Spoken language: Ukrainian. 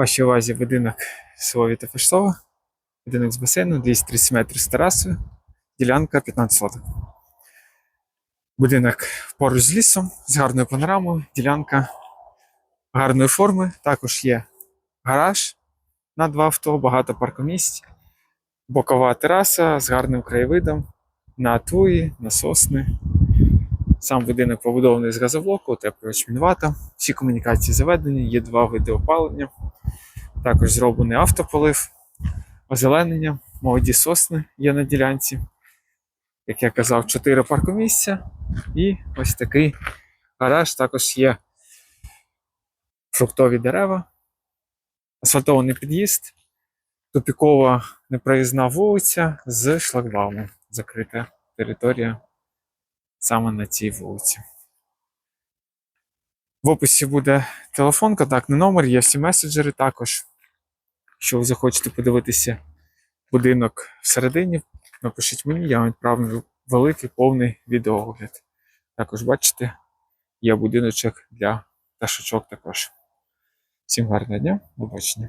вашій увазі будинок село Вітофештова, будинок з басейну, 230 метрів з терасою, ділянка 15 соток. Будинок поруч з лісом, з гарною панорамою, ділянка гарної форми. Також є гараж на два авто, багато паркомісць, бокова тераса з гарним краєвидом на туї, на сосни. Сам будинок побудований з газоблоку, утеплювач мінвата, всі комунікації заведені, є два види опалення. Також зроблений автополив, озеленення, молоді сосни є на ділянці. Як я казав, 4 паркомісця і ось такий гараж також є. Фруктові дерева, асфальтований під'їзд, тупікова непроїзна вулиця з шлагбаумом. Закрита територія саме на цій вулиці. В описі буде телефон, контактний номер, є всі меседжери також. Якщо ви захочете подивитися будинок всередині, напишіть мені, я вам відправлю великий повний відеоогляд. Також бачите, є будиночок для пташечок також. Всім гарного дня, до побачення.